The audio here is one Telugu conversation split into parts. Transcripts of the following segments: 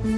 తిరుపతిలో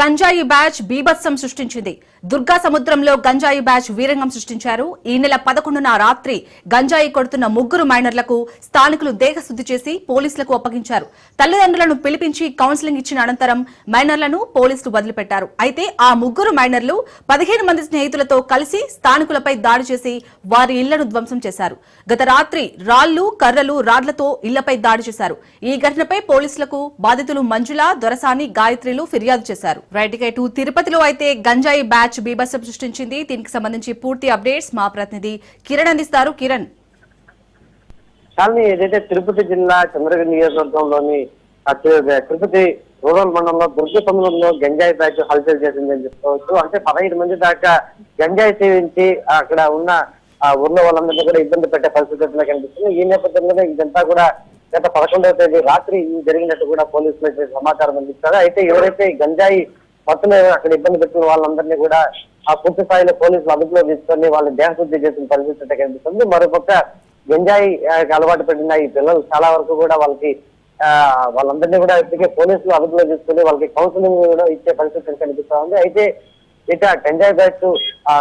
గంజాయి బ్యాచ్ బీభత్సం సృష్టించింది. దుర్గా సముద్రంలో గంజాయి బ్యాచ్ వీరంగం సృష్టించారు. ఈ నెల పదకొండున రాత్రి గంజాయి కొడుతున్న ముగ్గురు మైనర్లకు స్థానికులు దేహశుద్ది చేసి పోలీసులకు అప్పగించారు. తల్లిదండ్రులను పిలిపించి కౌన్సిలింగ్ ఇచ్చిన అనంతరం మైనర్లను పోలీసులు వదిలిపెట్టారు. అయితే ఆ ముగ్గురు మైనర్లు పదిహేను మంది స్నేహితులతో కలిసి స్థానికులపై దాడి చేసి వారి ఇళ్ళను ధ్వంసం చేశారు. గత రాత్రి రాళ్ళు కర్రలు రాడ్లతో ఇళ్ళపై దాడి చేశారు. ఈ ఘటనపై పోలీసులకు బాధితులు మంజుల దొరసాని గాయత్రిలు ఫిర్యాదు చేశారు. రైట్ ఇక తిరుపతిలో అయితే గంజాయి బ్యాచ్ మ్యాచ్ బీభత్సం సృష్టించింది. దీనికి సంబంధించి పూర్తి అప్డేట్స్ మా ప్రతినిధి కిరణ్ అందిస్తారు. కిరణ్. కానీ ఏదైతే తిరుపతి జిల్లా చంద్రగిరి నియోజకవర్గంలోని తిరుపతి రూరల్ మండలంలో దుర్గ సమయంలో గంజాయి బ్యాచ్ హల్చల్ చేసింది అని చెప్పుకోవచ్చు. అంటే పదహైదు మంది దాకా గంజాయి సేవించి అక్కడ ఉన్న ఆ ఊర్లో వాళ్ళందరినీ కూడా ఇబ్బంది పెట్టే పరిస్థితి కనిపిస్తుంది. ఈ నేపథ్యంలోనే ఇదంతా కూడా గత పదకొండవ తేదీ రాత్రి ఇది జరిగినట్టు కూడా పోలీసులు సమాచారం అందిస్తారు అయితే ఎవరైతే గంజాయి మొత్తం అక్కడ ఇబ్బంది పెట్టిన వాళ్ళందరినీ కూడా ఆ పూర్తి స్థాయిలో పోలీసులు అదుపులో తీసుకొని వాళ్ళని దేహశుద్ధి చేసిన పరిస్థితి కనిపిస్తుంది. మరోపక్క గంజాయి అలవాటు పడిన ఈ పిల్లలు చాలా వరకు కూడా వాళ్ళకి ఆ వాళ్ళందరినీ కూడా ఇప్పటికే పోలీసులు అదుపులో తీసుకుని వాళ్ళకి కౌన్సిలింగ్ కూడా ఇచ్చే పరిస్థితి కనిపిస్తా ఉంది. అయితే ఇక గంజాయి బ్యాచ్ ఆ,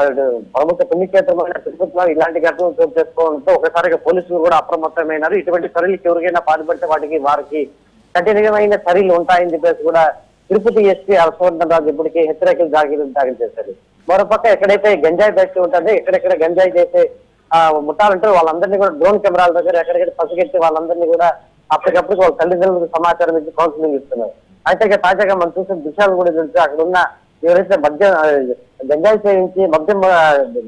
ప్రముఖ పుణ్యక్షేత్రమైన తిరుపతిలో ఇలాంటి ఘటనలు చోటు చేసుకోవడంతో ఒకసారిగా పోలీసులు కూడా అప్రమత్తమైనారు. ఇటువంటి చర్యలకు ఎవరికైనా పాల్పడితే వాటికి వారికి కఠినమైన చర్యలు ఉంటాయని చెప్పేసి కూడా తిరుపతి ఎస్పీ హర్షవర్ధన్ రాజు ఇప్పటికే హెచ్చరికలు దాఖలు దాఖలు చేశారు. మరోపక్క ఎక్కడైతే గంజాయి బ్యాచ్ ఉంటుందో ఎక్కడెక్కడ గంజాయి చేసే ఆ వాళ్ళందరినీ కూడా డ్రోన్ కెమెరాల దగ్గర ఎక్కడెక్కడ పసిగెట్టి వాళ్ళందరినీ కూడా అప్పటికప్పుడు వాళ్ళ తల్లిదండ్రులకు సమాచారం ఇచ్చి కౌన్సిలింగ్ ఇస్తున్నారు. అయితే ఇక తాజాగా మనం చూసిన దృశ్యాలు కూడా తెలిసి. అక్కడ ఉన్న ఎవరైతే మద్యం గంజాయి సేవించి మద్యం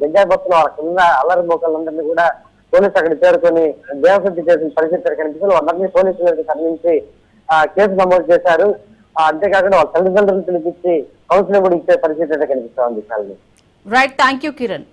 గంజాయి భక్తులు అక్కడ ఉన్న అల్లరి మోకలందరినీ కూడా పోలీసు అక్కడ చేరుకొని దేవశుద్ధి చేసిన పరిస్థితి కనిపిస్తుంది. వాళ్ళందరినీ పోలీసులకు తరలించి కేసు నమోదు చేశారు. అంతేకాకుండా వాళ్ళ తల్లిదండ్రులు పిలిపించి కౌన్సిలింగ్ కూడా ఇచ్చే పరిస్థితి అయితే కనిపిస్తా ఉంది రైట్ థ్యాంక్ యూ కిరణ్